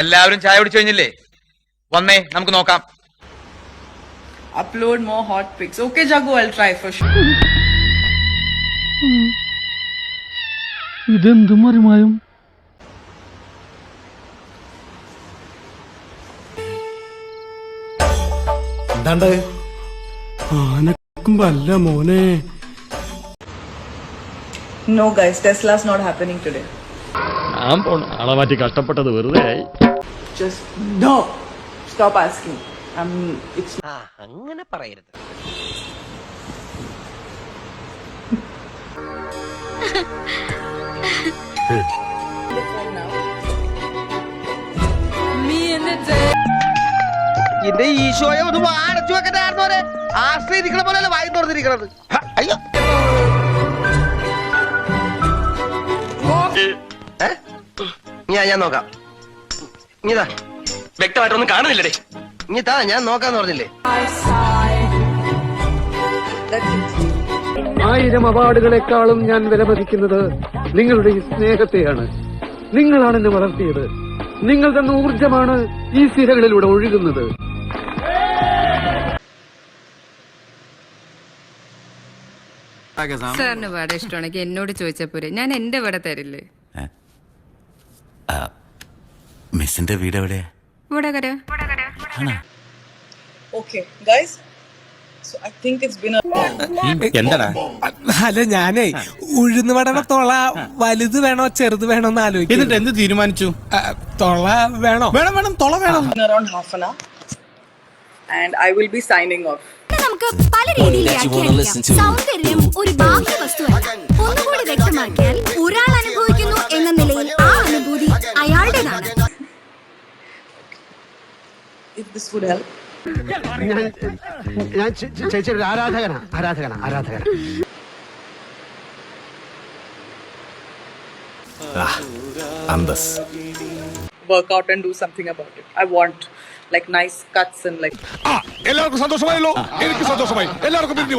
എല്ലാവരും ചായ കുടിച്ചു കഴിഞ്ഞില്ലേ? വന്നേ നമുക്ക് നോക്കാം. Upload more hot pics. Okay, Jagu I'll try for sure. ഇതെന്ത് മറിമായും? എന്താണ്ട്? ആനക്കുമ്പല്ല മോനെ. No guys not happening today ഞാൻ പോണ ആളെ മാറ്റി കഷ്ടപ്പെട്ടത് വെറുതെ ആയി Just no. Stop asking. Um, it's അങ്ങനെ പറയരുത് എന്റെ ഈശോയെ ഒന്ന് വാടച്ചു വെക്കണ്ടായിരുന്നോരെ ആശ്രയിരിക്കണ പോലെ വായി തുറന്നിരിക്കണത് അയ്യോ? ഞാൻ ഞാൻ നോക്കാം ഇനിതാ. വ്യക്തമായിട്ടൊന്നും കാണുന്നില്ലേ ഇനി താ ഞാൻ നോക്കാന്ന് പറഞ്ഞില്ലേ? ആയിരം അവാർഡുകളെക്കാളും ഞാൻ വിലമതിക്കുന്നത് നിങ്ങളുടെ ഈ സ്നേഹത്തെയാണ്. നിങ്ങളാണ് എന്നെ വളർത്തിയത്. നിങ്ങൾ തന്ന ഊർജമാണ് ഈ സിരകളിലൂടെ ഒഴുകുന്നത്. സാറിന് വട ഇഷ്ടമാണെങ്കിൽ എന്നോട് ചോദിച്ചപ്പോ പോരെ. ഞാൻ എന്റെ വട തരില്ലേ? മിസ്സിന്റെ വീട് എവിടെയാ? വടകര. it's been a എന്താടാ? അല്ല ഞാനേ ഉഴുന്ന് വടണ തൊള വലുത് വേണോ ചെറുത് വേണോ എന്ന് ആലോചിക്കും എന്നിട്ട് എന്ത് തീരുമാനിച്ചു? തൊള വേണോ? വേണം വേണം തൊള വേണം. An hour, and I will be signing off. നമുക്ക് പല രീതിയിൽ വ്യാഖ്യാനിക്കാം. സൗന്ദര്യം ഒരു ബാഹ്യ വസ്തുവല്ല ഒന്നുകൂടി വ്യക്തമാക്കിയാൽ If this would help. ഞാൻ ചേച്ചിയുടെ ആരാധകനാ ആരാധകനാ ആരാധകനാ അന്തസ് work out and do something about it. I want like nice cuts and like എല്ലാവർക്കും സന്തോഷമായല്ലോ എനിക്ക് സന്തോഷമായി എല്ലാവർക്കും പിരിഞ്ഞു